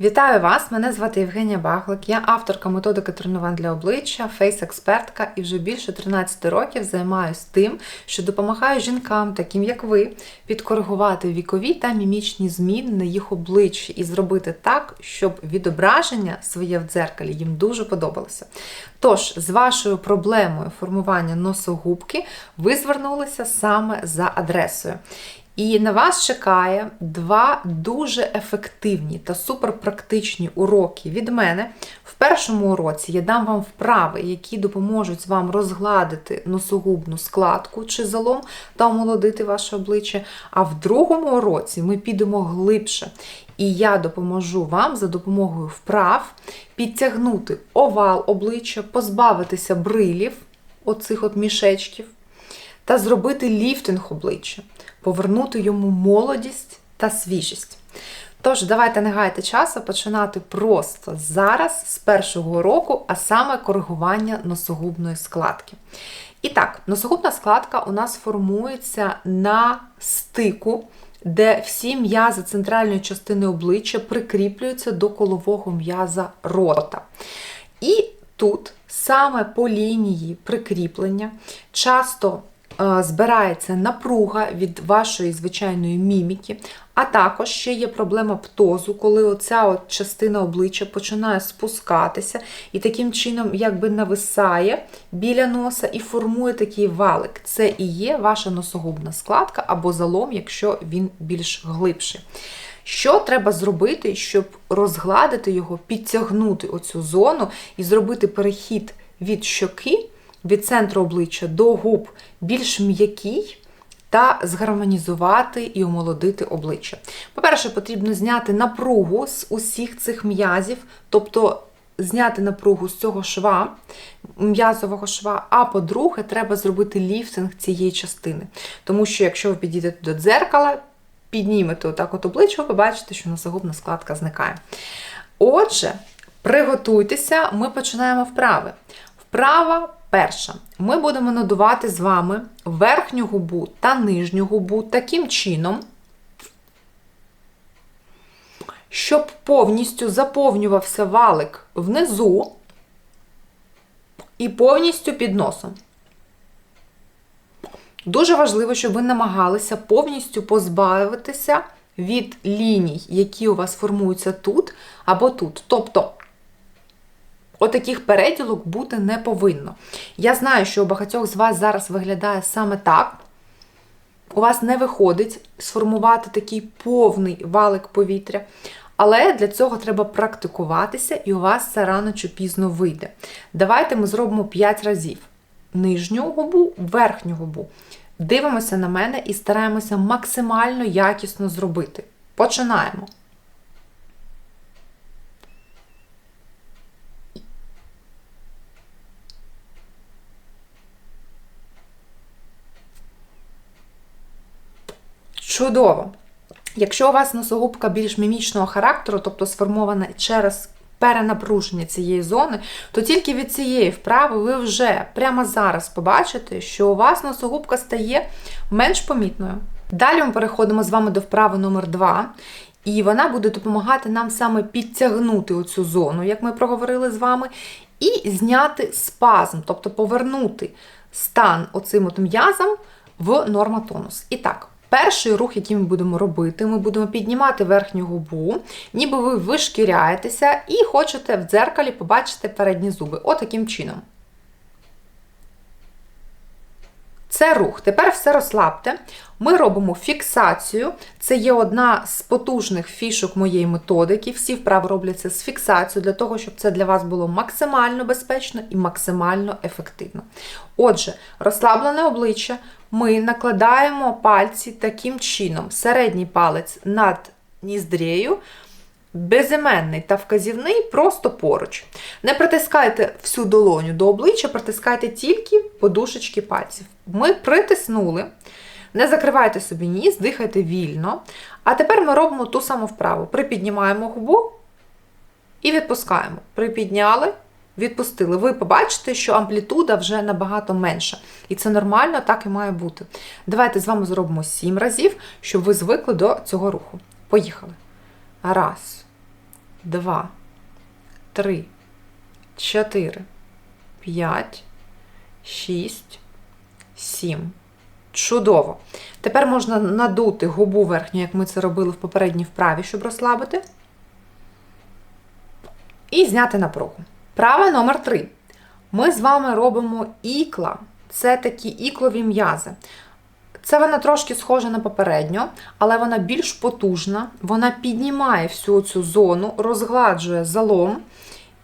Вітаю вас! Мене звати Євгенія Баглик. Я авторка методики тренувань для обличчя, фейс-експертка і вже більше 13 років займаюся тим, що допомагаю жінкам, таким як ви, підкоригувати вікові та мімічні зміни на їх обличчі і зробити так, щоб відображення своє в дзеркалі їм дуже подобалося. Тож, з вашою проблемою формування носогубки ви звернулися саме за адресою. І на вас чекає два дуже ефективні та суперпрактичні уроки від мене. В першому уроці я дам вам вправи, які допоможуть вам розгладити носогубну складку чи залом та омолодити ваше обличчя. А в другому уроці ми підемо глибше. І я допоможу вам за допомогою вправ підтягнути овал обличчя, позбавитися брилів, оцих от мішечків, та зробити ліфтинг обличчя повернути йому молодість та свіжість. Тож, давайте не гайте часу починати просто зараз, з першого року, а саме коригування носогубної складки. І так, носогубна складка у нас формується на стику, де всі м'язи центральної частини обличчя прикріплюються до колового м'яза рота. І тут саме по лінії прикріплення часто збирається напруга від вашої звичайної міміки, а також ще є проблема птозу, коли оця от частина обличчя починає спускатися і таким чином якби нависає біля носа і формує такий валик. Це і є ваша носогубна складка або залом, якщо він більш глибший. Що треба зробити, щоб розгладити його, підтягнути оцю зону і зробити перехід від щоки від центру обличчя до губ більш м'який та згармонізувати і омолодити обличчя. По-перше, потрібно зняти напругу з усіх цих м'язів, тобто зняти напругу з цього шва, м'язового шва, а по-друге, треба зробити ліфтинг цієї частини. Тому що, якщо ви підійдете до дзеркала, піднімете отак от обличчя, ви побачите, що носогубна складка зникає. Отже, приготуйтеся, ми починаємо вправи. Вправа Перша, ми будемо надувати з вами верхню губу та нижню губу таким чином, щоб повністю заповнювався валик внизу і повністю під носом. Дуже важливо, щоб ви намагалися повністю позбавитися від ліній, які у вас формуються тут або тут. Тобто, Отаких переділок бути не повинно. Я знаю, що у багатьох з вас зараз виглядає саме так. У вас не виходить сформувати такий повний валик повітря. Але для цього треба практикуватися, і у вас це рано чи пізно вийде. Давайте ми зробимо 5 разів: нижню губу, верхню губу. Дивимося на мене і стараємося максимально якісно зробити. Починаємо. Чудово! Якщо у вас носогубка більш мімічного характеру, тобто сформована через перенапруження цієї зони, то тільки від цієї вправи ви вже прямо зараз побачите, що у вас носогубка стає менш помітною. Далі ми переходимо з вами до вправи номер 2 і вона буде допомагати нам саме підтягнути оцю зону, як ми проговорили з вами, і зняти спазм, тобто повернути стан оцим от м'язом в норматонус. І так. Перший рух, який ми будемо робити, ми будемо піднімати верхню губу, ніби ви вишкіряєтеся і хочете в дзеркалі побачити передні зуби. Отаким чином. Це рух. Тепер все розслабте. Ми робимо фіксацію. Це є одна з потужних фішок моєї методики. Всі вправи робляться з фіксацією, для того, щоб це для вас було максимально безпечно і максимально ефективно. Отже, розслаблене обличчя ми накладаємо пальці таким чином: середній палець над ніздрею, безіменний та вказівний просто поруч. Не притискайте всю долоню до обличчя, притискайте тільки подушечки пальців. Ми притиснули. Не закривайте собі ніс, дихайте вільно. А тепер ми робимо ту саму вправу. Припіднімаємо губу і відпускаємо. Припідняли, відпустили. Ви побачите, що амплітуда вже набагато менша. І це нормально, так і має бути. Давайте з вами зробимо 7 разів, щоб ви звикли до цього руху. Поїхали. Раз, два, три, чотири, п'ять, шість, сім. Чудово. Тепер можна надути губу верхню, як ми це робили в попередній вправі, щоб розслабити. І зняти напругу. Права номер 3. Ми з вами робимо ікла. Це такі іклові м'язи. Це вона трошки схожа на попередню, але вона більш потужна, вона піднімає всю цю зону, розгладжує залом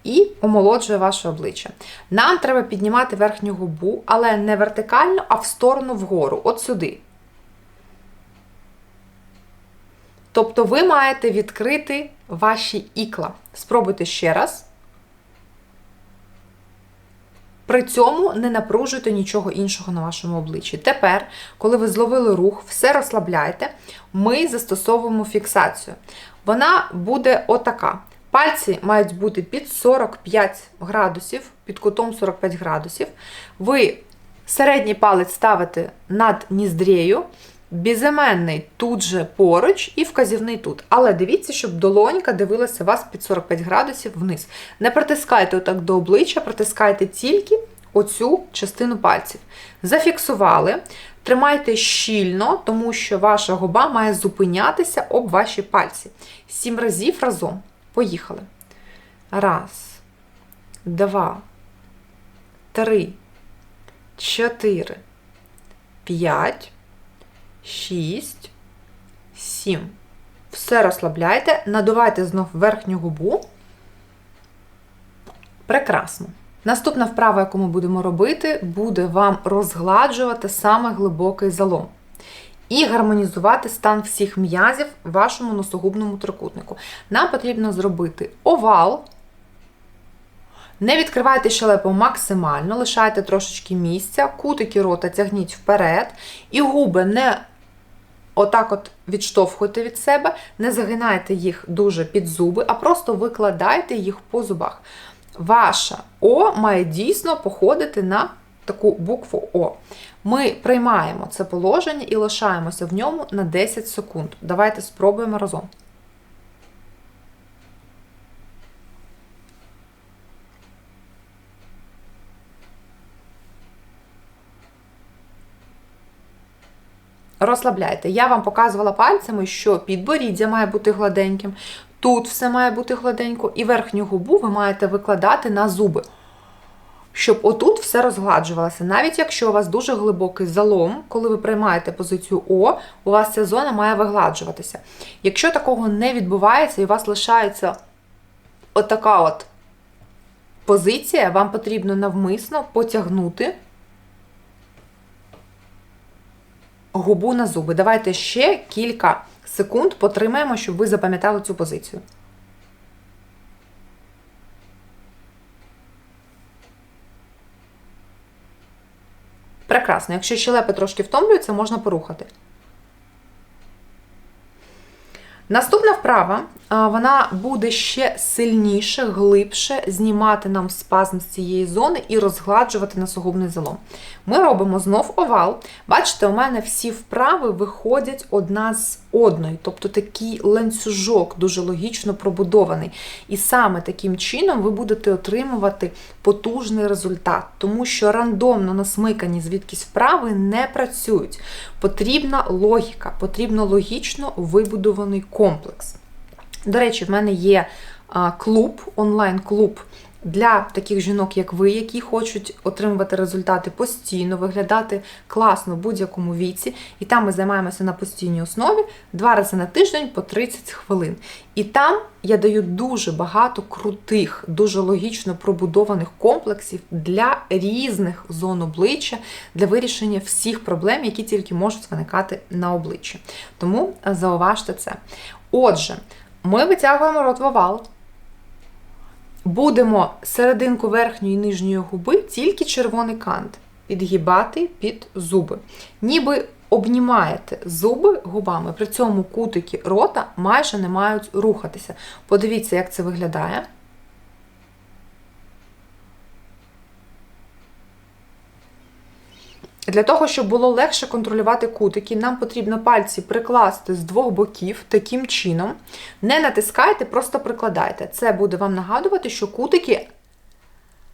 і омолоджує ваше обличчя. Нам треба піднімати верхню губу, але не вертикально, а в сторону вгору, от сюди. Тобто ви маєте відкрити ваші ікла. Спробуйте ще раз. При цьому не напружуйте нічого іншого на вашому обличчі. Тепер, коли ви зловили рух, все розслабляйте, ми застосовуємо фіксацію. Вона буде отака. Пальці мають бути під 45 градусів, під кутом 45 градусів. Ви середній палець ставите над ніздрєю, безіменний тут же поруч і вказівний тут. Але дивіться, щоб долонька дивилася вас під 45 градусів вниз. Не притискайте отак до обличчя, притискайте тільки оцю частину пальців. Зафіксували. Тримайте щільно, тому що ваша губа має зупинятися об ваші пальці. Сім разів разом. Поїхали. Раз, два, три, чотири, п'ять, шість, сім. Все розслабляйте, надувайте знов верхню губу. Прекрасно. Наступна вправа, яку ми будемо робити, буде вам розгладжувати саме глибокий залом. І гармонізувати стан всіх м'язів в вашому носогубному трикутнику. Нам потрібно зробити овал. Не відкривайте щелепу максимально, лишайте трошечки місця, кутики рота тягніть вперед, і губи не отак от відштовхуйте від себе, не загинайте їх дуже під зуби, а просто викладайте їх по зубах. Ваша О має дійсно походити на таку букву О. Ми приймаємо це положення і лишаємося в ньому на 10 секунд. Давайте спробуємо разом. Розслабляйте. Я вам показувала пальцями, що підборіддя має бути гладеньким, тут все має бути гладенько, і верхню губу ви маєте викладати на зуби щоб отут все розгладжувалося. Навіть якщо у вас дуже глибокий залом, коли ви приймаєте позицію О, у вас ця зона має вигладжуватися. Якщо такого не відбувається і у вас лишається отака от позиція, вам потрібно навмисно потягнути губу на зуби. Давайте ще кілька секунд потримаємо, щоб ви запам'ятали цю позицію. Прекрасно. Якщо щелепи трошки втомлюються, можна порухати. Наступна вправа, вона буде ще сильніше, глибше знімати нам спазм з цієї зони і розгладжувати носогубний залом. Ми робимо знов овал. Бачите, у мене всі вправи виходять одна з одної, тобто такий ланцюжок дуже логічно пробудований. І саме таким чином ви будете отримувати потужний результат, тому що рандомно насмикані звідкись вправи не працюють. Потрібна логіка, потрібно логічно вибудований комплекс. До речі, в мене є клуб, онлайн-клуб для таких жінок, як ви, які хочуть отримувати результати постійно, виглядати класно в будь-якому віці. І там ми займаємося на постійній основі два рази на тиждень по 30 хвилин. І там я даю дуже багато крутих, дуже логічно пробудованих комплексів для різних зон обличчя, для вирішення всіх проблем, які тільки можуть виникати на обличчі. Тому зауважте це. Отже, ми витягуємо рот в овал. Будемо серединку верхньої і нижньої губи тільки червоний кант підгибати під зуби. Ніби обнімаєте зуби губами, при цьому кутики рота майже не мають рухатися. Подивіться, як це виглядає. Для того, щоб було легше контролювати кутики, нам потрібно пальці прикласти з двох боків таким чином. Не натискайте, просто прикладайте. Це буде вам нагадувати, що кутики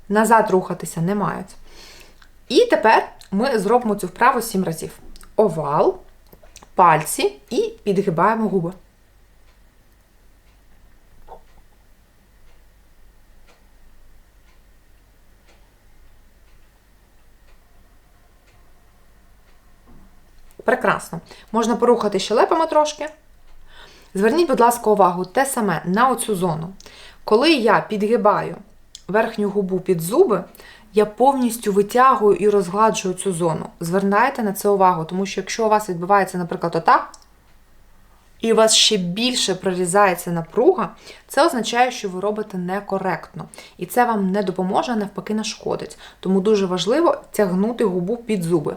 назад рухатися не мають. І тепер ми зробимо цю вправу 7 разів. Овал, пальці і підгибаємо губи. Прекрасно. Можна порухати щелепами трошки. Зверніть, будь ласка, увагу те саме на оцю зону. Коли я підгибаю верхню губу під зуби, я повністю витягую і розгладжую цю зону. Звернайте на це увагу, тому що якщо у вас відбувається, наприклад, отак, і у вас ще більше прорізається напруга, це означає, що ви робите некоректно. І це вам не допоможе, а навпаки, нашкодить. Тому дуже важливо тягнути губу під зуби.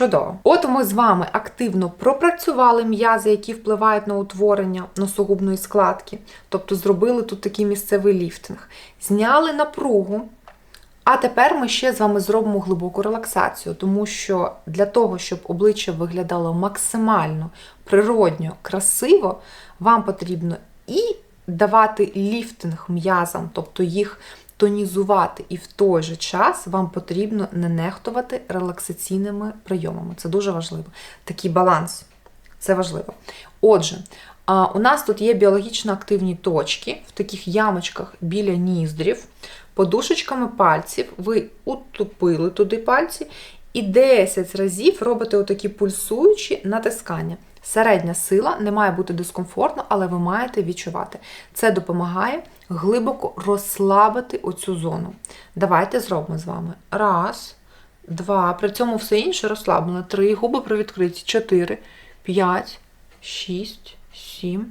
Чудово. От ми з вами активно пропрацювали м'язи, які впливають на утворення носогубної складки, тобто зробили тут такий місцевий ліфтинг, зняли напругу. А тепер ми ще з вами зробимо глибоку релаксацію, тому що для того, щоб обличчя виглядало максимально природньо, красиво, вам потрібно і давати ліфтинг м'язам, тобто їх тонізувати, і в той же час вам потрібно не нехтувати релаксаційними прийомами. Це дуже важливо. Такий баланс. Це важливо. Отже, у нас тут є біологічно активні точки в таких ямочках біля ніздрів. Подушечками пальців ви утупили туди пальці і 10 разів робите отакі пульсуючі натискання. Середня сила не має бути дискомфортно, але ви маєте відчувати. Це допомагає глибоко розслабити оцю зону. Давайте зробимо з вами. Раз, два. При цьому все інше розслаблено. Три. Губи привідкриті. Чотири, п'ять, шість, сім,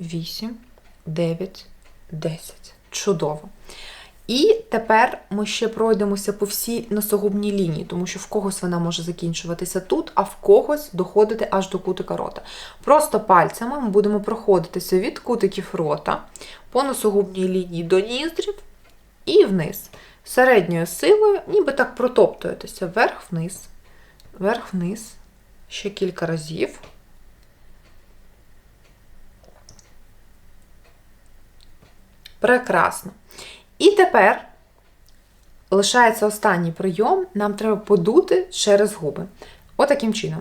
вісім, дев'ять, десять. Чудово. І тепер ми ще пройдемося по всій носогубній лінії, тому що в когось вона може закінчуватися тут, а в когось доходити аж до кутика рота. Просто пальцями ми будемо проходитися від кутиків рота по носогубній лінії до ніздрів і вниз. Середньою силою, ніби так протоптуєтеся вверх-вниз, вверх-вниз, ще кілька разів. Прекрасно. І тепер лишається останній прийом, нам треба подути через губи. Отаким чином.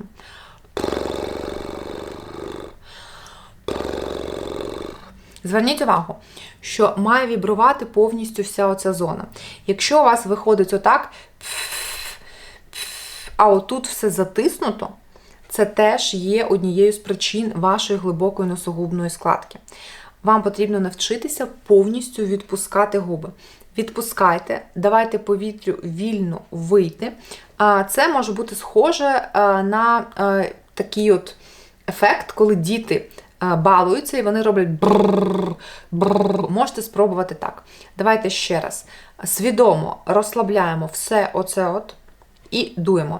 Зверніть увагу, що має вібрувати повністю вся оця зона. Якщо у вас виходить отак, а отут все затиснуто, це теж є однією з причин вашої глибокої носогубної складки вам потрібно навчитися повністю відпускати губи. Відпускайте, давайте повітрю вільно вийти. Це може бути схоже на такий от ефект, коли діти балуються і вони роблять брррр, брррр. Можете спробувати так. Давайте ще раз. Свідомо розслабляємо все оце от і дуємо.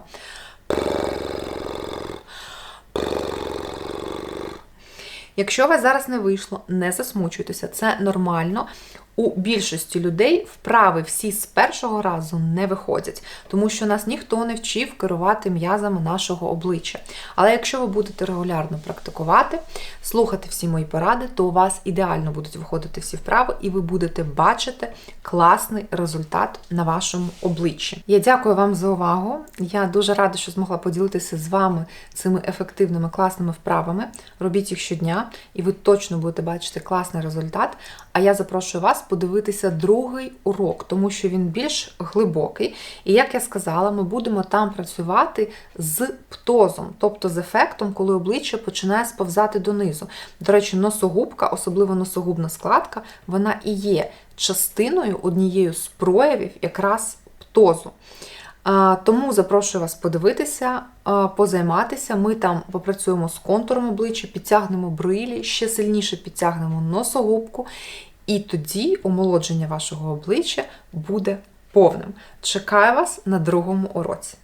Якщо у вас зараз не вийшло, не засмучуйтеся, це нормально. У більшості людей вправи всі з першого разу не виходять, тому що нас ніхто не вчив керувати м'язами нашого обличчя. Але якщо ви будете регулярно практикувати, слухати всі мої поради, то у вас ідеально будуть виходити всі вправи, і ви будете бачити класний результат на вашому обличчі. Я дякую вам за увагу. Я дуже рада, що змогла поділитися з вами цими ефективними класними вправами. Робіть їх щодня, і ви точно будете бачити класний результат. А я запрошую вас подивитися другий урок, тому що він більш глибокий. І, як я сказала, ми будемо там працювати з птозом, тобто з ефектом, коли обличчя починає сповзати донизу. До речі, носогубка, особливо носогубна складка, вона і є частиною однією з проявів якраз птозу. Тому запрошую вас подивитися, позайматися. Ми там попрацюємо з контуром обличчя, підтягнемо брилі, ще сильніше підтягнемо носогубку. І тоді омолодження вашого обличчя буде повним. Чекаю вас на другому уроці.